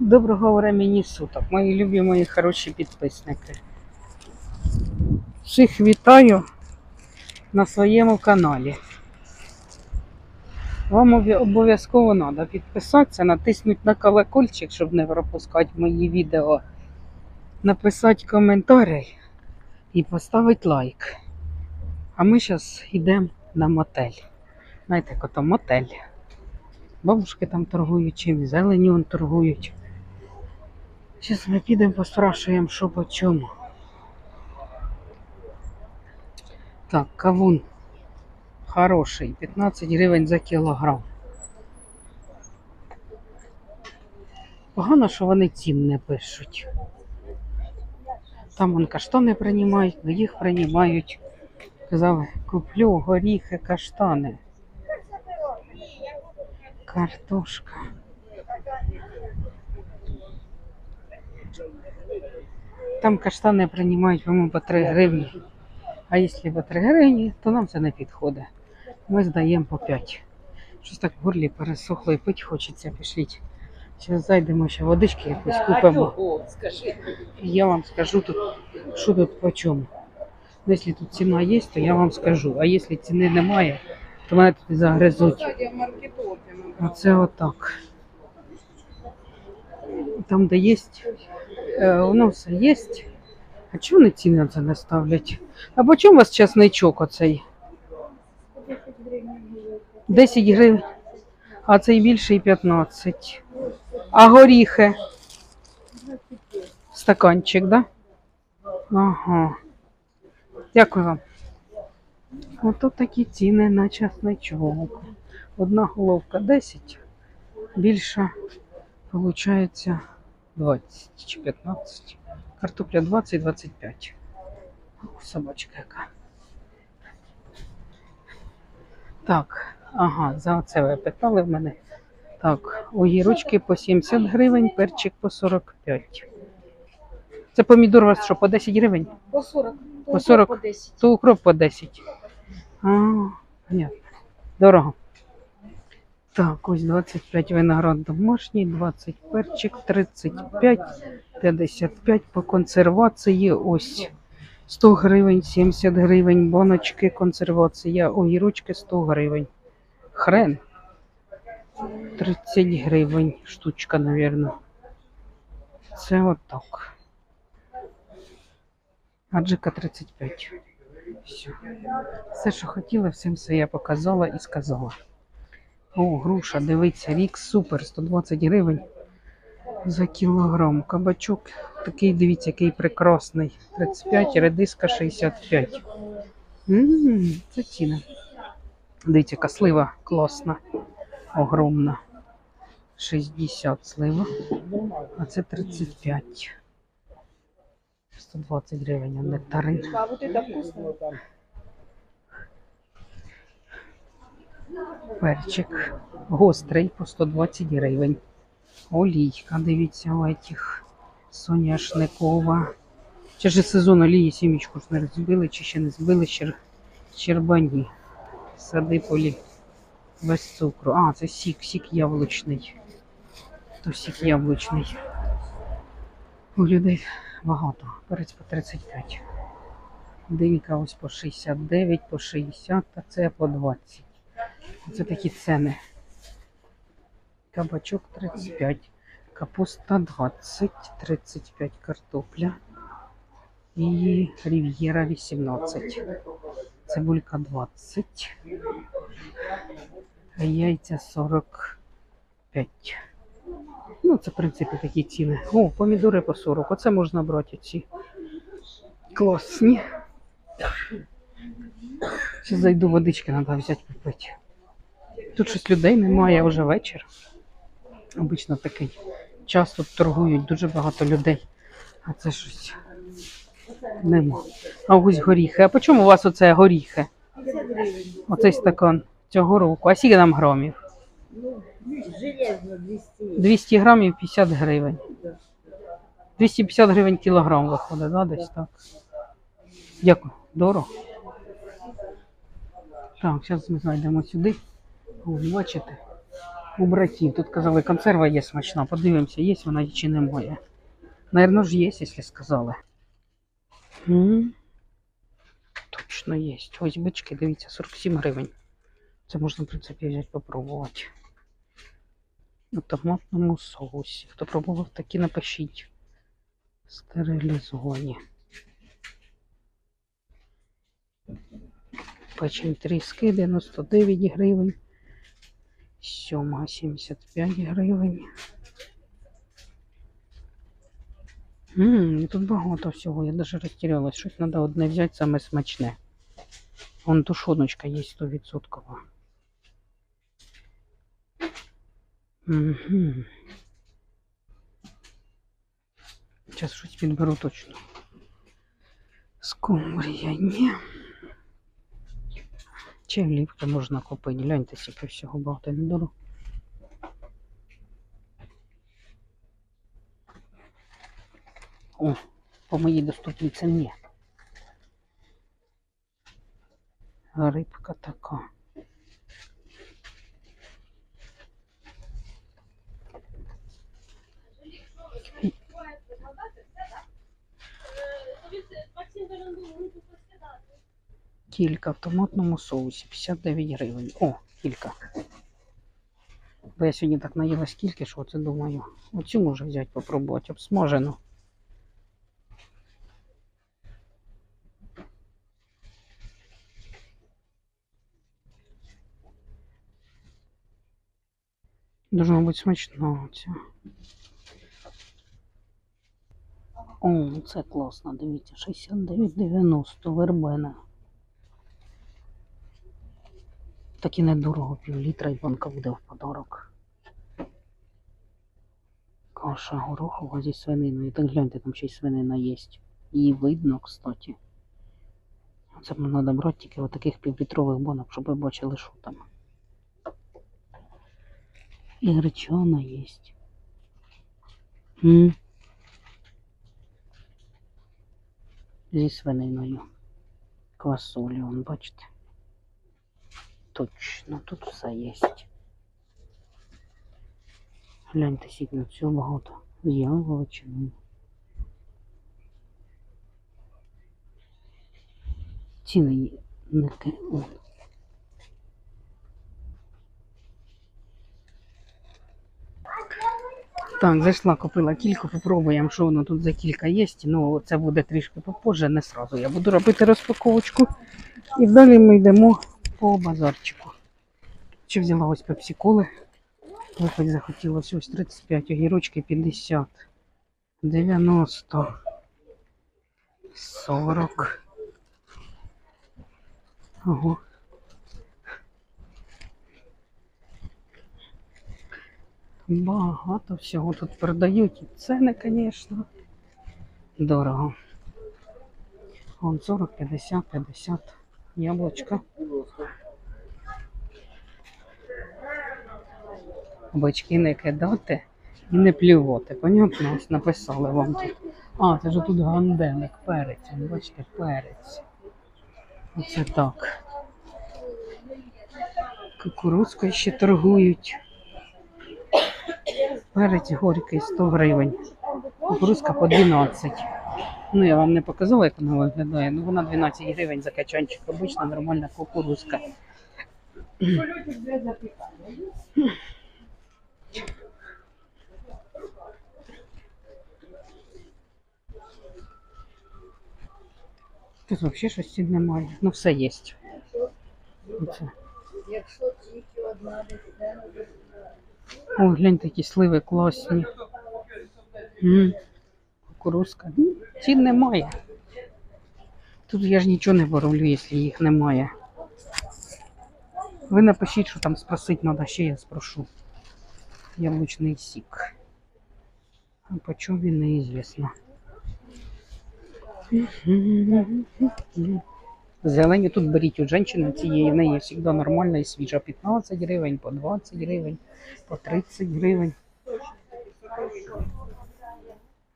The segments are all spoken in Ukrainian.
Доброго времени суток, мої любі мої хороші підписники. Всіх вітаю на своєму каналі. Вам обов'язково треба підписатися, натиснути на колокольчик, щоб не пропускати мої відео, написати коментарі і поставити лайк. А ми зараз йдемо на мотель. Знаєте, як ото мотель. Бабушки там торгують чим, зеленю торгують. Зараз ми підемо поспрашуємо, що по чому. Так, кавун хороший, 15 гривень за кілограм. Погано, що вони цін не пишуть. Там вон каштани приймають, але їх приймають. Казали, куплю горіхи, каштани. Картошка. Там каштани приймають, по-моєму, по 3 гривні. А якщо по 3 гривні, то нам це не підходить. Ми здаємо по 5. Щось так в горлі пересохло і пить хочеться, пішліть. Зараз зайдемо ще водички якось купимо. І я вам скажу тут, що тут по чому. Ну, якщо тут ціна є, то я вам скажу. А якщо ціни немає, то мене тут і загризуть. Оце отак. Там, де є, воно все є. А чого вони ціни це не ставлять? А по чому у вас часничок оцей? 10 гривень. А цей більший 15. А горіхи? Стаканчик, да? Ага. Дякую вам. Ото такі ціни на часничок. Одна головка 10, більша, виходить, 20 чи 15. Картопля 20-25. О, Собачка яка. Так, ага, за це ви питали в мене. Так, огірочки по 70 гривень, перчик по 45. Це помідор у вас що, по 10 гривень? По 40. По 40? По 10. То укроп по 10. А, понятно. Дорого. Так, ось 25 виноград домашній, 20 перчик, 35, 55 по консервації. Ось 100 гривень, 70 гривень, баночки консервація, огірочки 100 гривень. Хрен. 30 гривень штучка, мабуть. Це отак. Аджика 35. Все. Все, що хотіла, всім все я показала і сказала. О, груша, дивіться, рік супер, 120 гривень за кілограм. Кабачок такий, дивіться, який прекрасний. 35, редиска 65. Ммм, це ціна. Дивіться, яка слива класна, огромна. 60 слива, а це 35. 120 гривень, а нектарин. Перчик гострий по 120 гривень. Олійка, дивіться, у этих соняшникова. Чи ж сезон олії сімічку ж не збили, чи ще не збили щер... щербані. Сади полі без цукру. А, це сік, сік яблучний. То сік яблучний. У людей багато. Перець по 35. Динька ось по 69, по 60, а це по 20. Це такі ціни. Кабачок 35, капуста 20, 35 картопля і рів'єра 18. Цибулька 20. а Яйця 45. Ну, це, в принципі, такі ціни. О, помідори по 40. Оце можна брати ці. Класні. Ще зайду водички, треба взяти попити. Тут щось людей немає, вже вечір. Обично такий час тут торгують, дуже багато людей. А це щось нема. А ось горіхи. А по чому у вас оце горіхи? Оцей стакан цього року. А скільки нам грамів? Железно 200. 200 грамів 50 гривень. 250 гривень кілограм виходить, да, десь так. Дякую. Дорого. Так, зараз ми знайдемо сюди. Бачите? у братів. Тут казали, консерва є смачна. Подивимося, є вона чи немає. Наверно ж є, якщо сказали. М, Точно є. Ось бички, дивіться, 47 гривень. Це можна, в принципі, взяти попробувати. У томатному соусі. Хто пробував, такі напишіть. Стерилізовані. Печень тріски 99 гривень. Сьома 75 гривень. Ммм, тут багато всього. Я даже розтірялась. Щось треба одне взяти саме смачне. Вон тушоночка є 100%. Угу. Зараз щось підберу точно. Скумбрія, ні. Чи олівки можна купити? Гляньте, скільки всього багато недорого. О, по моїй доступній ціні. Рибка така. Кілька в томатному соусі 59 гривень. О, кілька. Бо я сьогодні так наїлась кілька, що це думаю. Оцю можу взяти, попробувати, обсмажену. Должно бути смачно оця. О, це класно, дивіться, 69,90 вербена. Так і недорого, пів літра і банка буде в подарок. Каша горохова зі свининою. Так гляньте, там ще й свинина є. Її видно, кстати. Це мені треба брати тільки отаких півлітрових банок, щоб ви бачили, що там. І гречана є. М. Зі свининою. Квасолі, вон, бачите. Точно, тут все є. Гляньте, сідно, цього багато. З яловичиною. Ціни не те. Так, зайшла, купила кілька, попробуємо, що воно тут за кілька є. Ну, це буде трішки попозже, не сразу. Я буду робити розпаковочку. І далі ми йдемо по базарчику. Чи взяла ось пепсі-коли. Випить захотілося ось 35, огірочки 50, 90, 40. Ого. Багато всього тут продають. І ціни, звісно, дорого. Вон 40, 50, 50. Яблочко. Бачки не кидати і не плювати. Понятно, ось написали вам тут. А, це ж тут ганделик, перець. Бачите, перець. Оце так. Кукурузкою ще торгують. Перець горький 100 гривень. Кукурузка по 12. Ну, я вам не показала, як вона виглядає. Ну, вона 12 гривень за качанчик. Обична нормальна кукурузка. Тут взагалі щось цін немає. Ну, все є. Якщо тільки одна О, глянь, такі сливи класні. Кукурузка. М, Цін немає. Тут я ж нічого не вороблю, якщо їх немає. Ви напишіть, що там спросити треба, ще я спрошу. Яблучний сік. А по чому він неізвісно. Зелені тут беріть у жінки цієї, в неї завжди нормальна і свіжа. 15 гривень, по 20 гривень, по 30 гривень.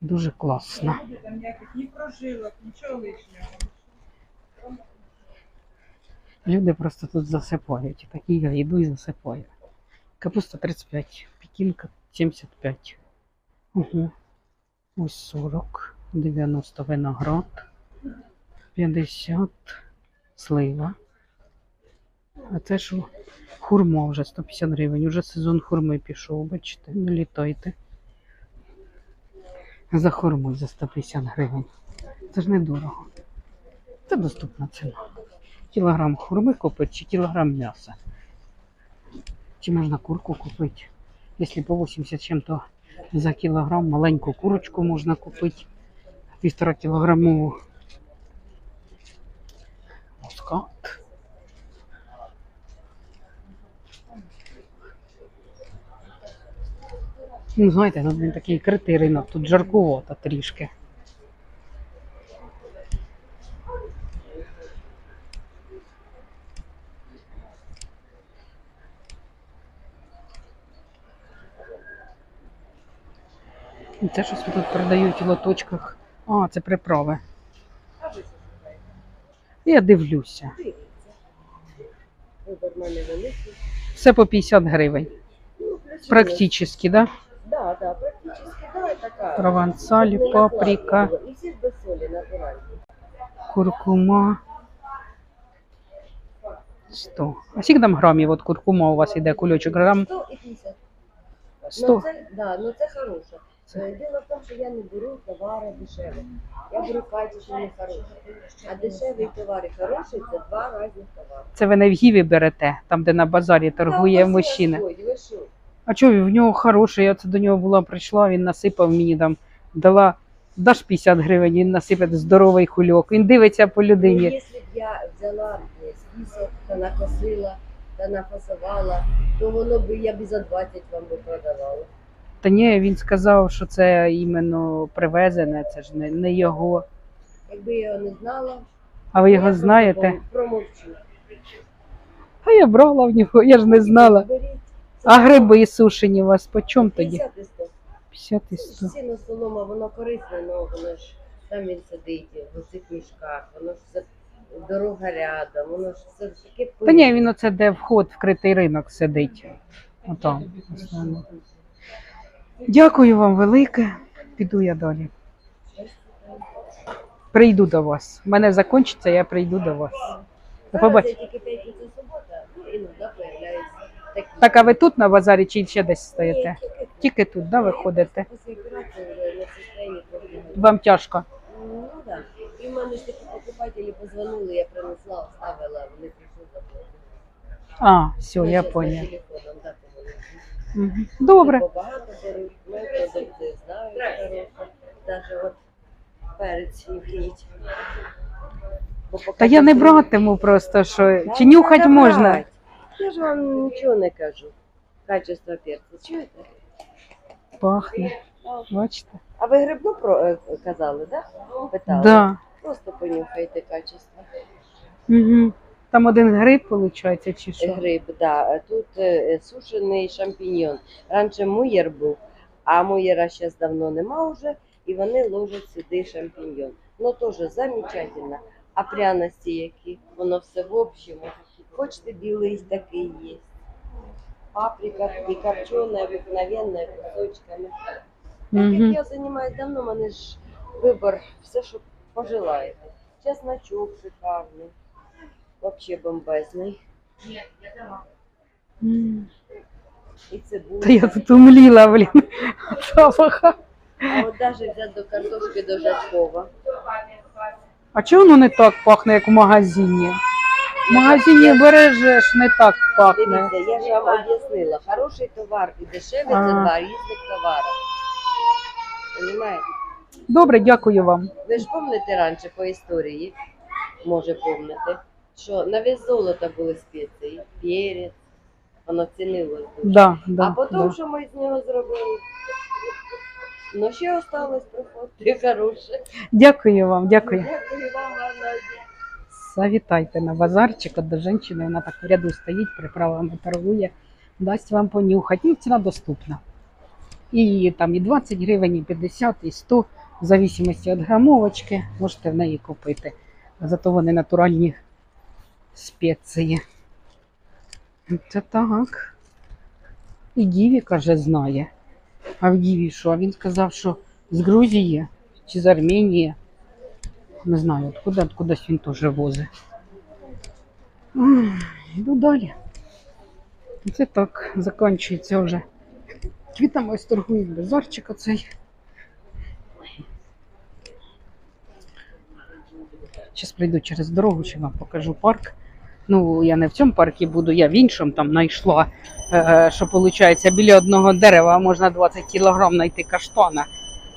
Дуже класно. Люди просто тут засипають. Такі я йду і засипаю. Капуста 35, пекінка 75. Угу. Ось 40, 90 виноград, 50 слива. А це що? Хурма вже 150 гривень. Уже сезон хурми пішов, бачите, не літайте. За хурму за 150 гривень. Це ж недорого. Це доступна ціна. Кілограм хурми купити чи кілограм м'яса. Чи можна курку купити? Якщо по 80 чим-то за кілограм, маленьку курочку можна купити. Півтора кілограмову. Мускат. Ну, знаєте, ну, він такий критий ринок, тут жаркувато трішки. І Це щось тут продають в лоточках. А, це приправи. Я дивлюся. Все по 50 гривень. Практически, да? Да, да, практически, да, така. Провансаль, Не паприка, накладно. І без солі натуральні. куркума. 100. А скільки там грамів от куркума у вас іде кульочок? Грам 100 і 50. 100. Ну це, да, ну це хороше. Е, Діло в тому, що я не беру товари дешеві. Я беру качественні хороші. А дешеві товари хороші це два різні товари. Це ви не в Гіві берете, там, де на базарі торгує Та, ось мужчина. Господь, ви що? А чого в нього хороший? Я це до нього була прийшла, він насипав мені там, дала, даш 50 гривень, він насипав здоровий кульок. Він дивиться по Ну, людині. якщо б я взяла список та накосила та нафасувала, то воно б я б і за 20 вам би продавала. Та ні, він сказав, що це іменно привезене, це ж не, не його. Якби я його не знала, А ви я його просто знаєте? пом- Промовчу. А я брала в нього, я ж не знала. Беріть. А гриби сушені у вас по чому тоді? 50 і 100. 50 і 100. Сіно солома, воно корисне, але воно ж там він сидить в цих мішках, воно ж все дорога рядом, воно ж все таке Та ні, він оце де вход, вкритий ринок сидить. Отам. основно. Дякую вам велике. Піду я далі. Прийду до вас. У мене закінчиться, я прийду до вас. До Зараз побачення. я тільки п'ятниця субота, ну іноді появляються такі. Так, а ви тут на базарі чи ще десь стоїте? Тільки тут. Да, ви ходите? Вам тяжко. Ну так. І в мене ж такі покупателі позвонили, я принесла, оставила, вони прийшли забрати. А, все, я Значить, понял. телефоном, так, вони. Мгм. Добре. Бо багато беруть, ми продукти знають хороше. От перець. Та я не братиму просто, що чи нюхать можна. Я ж вам нічого не кажу. Качество перцю. Чуєте? Пахне. Бачите? А ви грибну про е, казали, да? Питали? Да. Просто понюхайте качество. Угу. Там один гриб, виходить, чи що? Гриб, да. Тут е, сушений шампіньйон. Раніше муєр був, а муєра зараз давно нема вже, і вони ложать сюди шампіньйон. Ну теж замечательно. А пряності які? Воно все в общому. Хочете білий такий є. Паприка і копченая, обыкновенная, кусочками. Так як я займаюся давно, мене ж вибор, все, що пожелаєте. Чесночок шикарний, взагалі бомбезний. М. І цибуля. Та я тут умліла, блін. від Запаха. А от навіть взяти до картошки до жаркова. А чого воно не так пахне, як в магазині? В магазині бережеш, не так пахне. Дивіться, я ж вам об'яснила, хороший товар і дешевий це Ага. два різних товари. Понимаєте? Добре, дякую вам. Ви ж пам'ятаєте раніше по історії, може пам'ятаєте, що на вес золота були спеції, перець, воно цінилось дуже. Да, а потім, да. що ми з нього зробили? Ну, ще осталось приходити хороше. Дякую вам, дякую. Дякую вам, гарного дня. Завітайте на базарчик от до жінки, вона так в ряду стоїть, приправами торгує, дасть вам понюхати. Ну, ціна доступна. І там і 20 гривень, і 50, і 100, в зависимості від грамовочки, можете в неї купити. Зато вони натуральні спеції. Це так. І Діві, каже, знає. А в Діві що? Він сказав, що з Грузії чи з Арменії. Не знаю, откуда, откудись він теж возить. Йду далі. Це так, закінчується вже. Квітами ось торгують базарчик оцей. Зараз прийду через дорогу, ще вам покажу парк. Ну, я не в цьому парку буду, я в іншому там знайшла, е, що виходить, біля одного дерева можна 20 кілограм знайти каштана.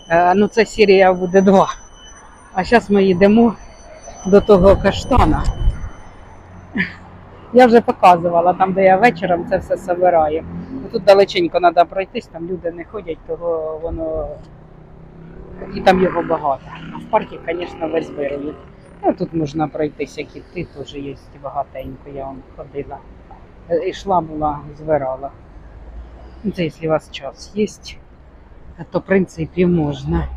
Е, ну, це серія буде два. А зараз ми йдемо до того каштана. Я вже показувала, там, де я вечором це все собираю. Тут далеченько треба пройтись, там люди не ходять, того воно і там його багато. А в парку, звісно, весь вироблять. Ну, тут можна пройтись, як іти, теж є багатенько, я вам ходила. Ішла була, збирала. Ну, Це якщо у вас час є, то в принципі можна.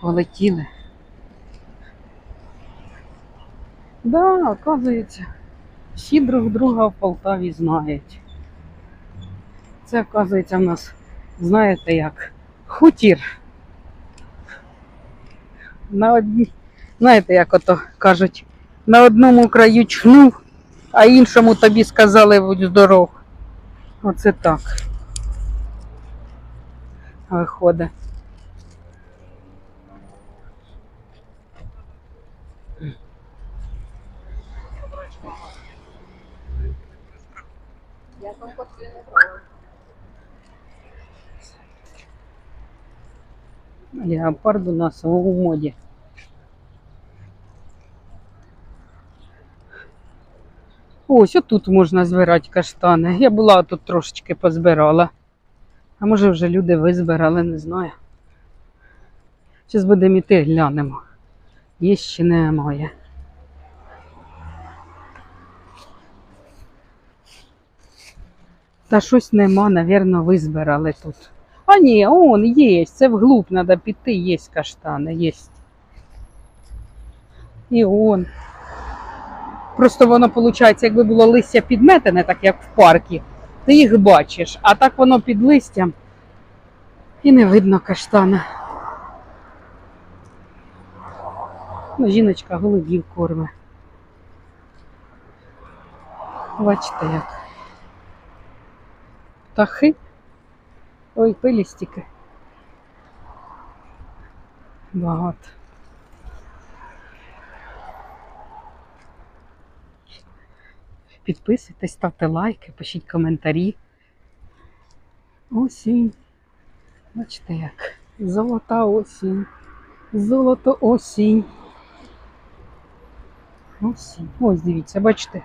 Полетіли. Да, оказується, всі друг друга в Полтаві знають. Це, оказується, в нас, знаєте як, хутір. На одні, знаєте, як ото кажуть, на одному краю чхнув, а іншому тобі сказали будь здоров. Оце так. Виходить. Я там кофе не брала. Леопард у нас у моді. Ось отут можна збирати каштани. Я була тут трошечки позбирала. А може вже люди визбирали, не знаю. Зараз будемо йти глянемо. Є чи немає. Та щось нема, навірно, визбирали тут. А ні, он є, це вглуб треба піти, є каштани, є. І он. Просто воно, виходить, якби було листя підметене, так як в парку, ти їх бачиш, а так воно під листям і не видно каштана. Ну, жіночка голубів корме. Бачите як. Птахи. Ой, пилістики. Багато. Підписуйтесь, ставте лайки, пишіть коментарі. Осінь. Бачите як. Золота осінь. Золото осінь. Осінь. Ось дивіться, бачите.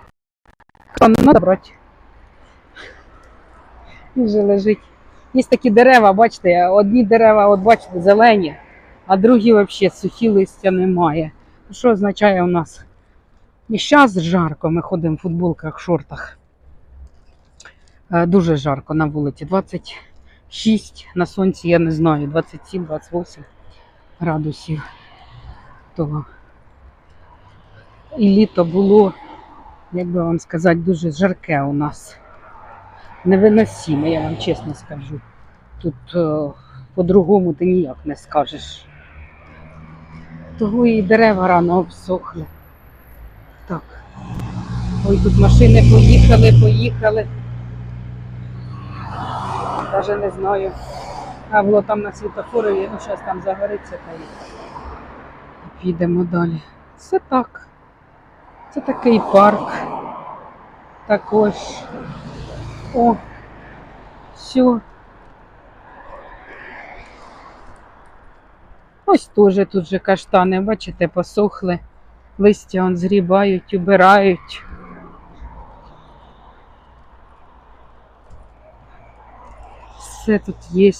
Треба брати. Він же лежить. Є такі дерева, бачите, одні дерева, от бачите, зелені, а другі взагалі сухі листя немає. Що означає у нас? І зараз жарко, ми ходимо в футболках, шортах. Е, Дуже жарко на вулиці. 26 на сонці, я не знаю, 27-28 градусів. Того. І літо було, як би вам сказати, дуже жарке у нас невиносимо, я вам чесно скажу. Тут е, по-другому ти ніяк не скажеш. Того і дерева рано обсохли. Так. Ой, тут машини поїхали, поїхали. Даже не знаю. А було там на світофорові, ну зараз там загориться та й підемо далі. Це так. Це такий парк. Також. О, все. Ось теж тут же каштани, бачите, посохли. Листя он згрібають, убирають. Все тут є.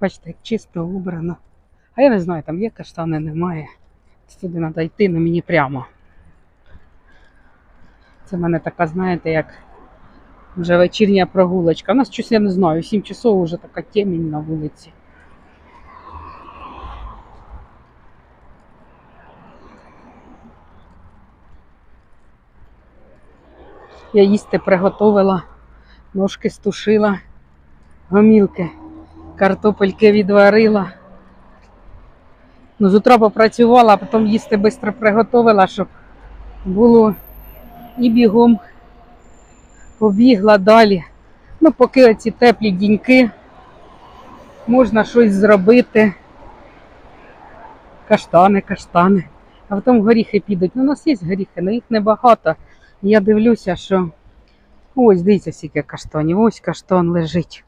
Бачите, як чисто убрано. А я не знаю, там є каштани, немає. Сюди треба йти, але мені прямо. Це в мене така, знаєте, як вже вечірня прогулочка. У нас щось, я не знаю, 7 часов вже така темінь на вулиці. Я їсти приготовила, ножки стушила, гомілки, картопельки відварила. Ну, З утра попрацювала, а потім їсти швидко приготувала, щоб було і бігом побігла далі. Ну, поки оці теплі діньки, можна щось зробити. Каштани, каштани. А потім горіхи підуть. Ну, у нас є горіхи, але їх небагато. Я дивлюся, що ось дивіться, скільки каштанів. Ось каштан лежить.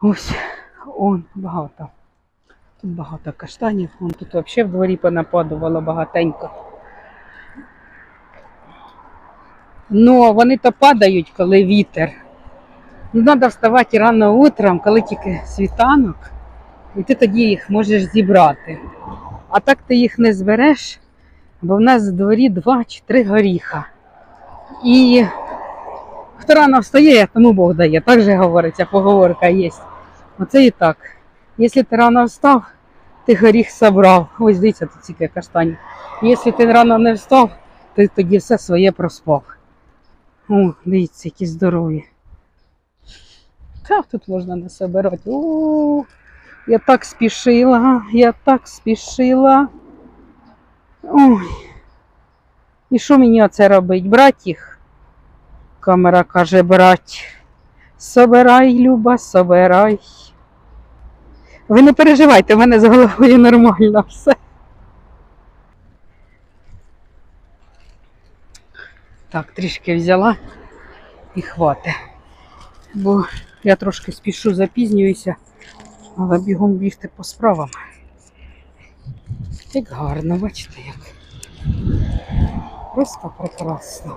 Ось, он багато. Тут багато каштанів. Вон тут взагалі в дворі понападувало багатенько. Ну, вони то падають, коли вітер. Ну, треба вставати рано утром, коли тільки світанок, і ти тоді їх можеш зібрати. А так ти їх не збереш, бо в нас в дворі два чи три горіха. І хто рано встає, тому Бог дає. Так же говориться, поговорка є. Оце і так. Якщо ти рано встав, ти горіх собрав. Ось дивіться, тут тільки каштані. Якщо ти рано не встав, ти тоді все своє проспав. О, дивіться, які здорові. Та тут можна не собирати. О, я так спішила, я так спішила. Ой. І що мені оце робить? Брать їх? Камера каже, брать. Собирай, Люба, собирай. Ви не переживайте, в мене з головою нормально все. Так, трішки взяла і хватить. Бо я трошки спішу, запізнююся, але бігом бігти по справам. Як гарно, бачите, як. Просто прекрасно.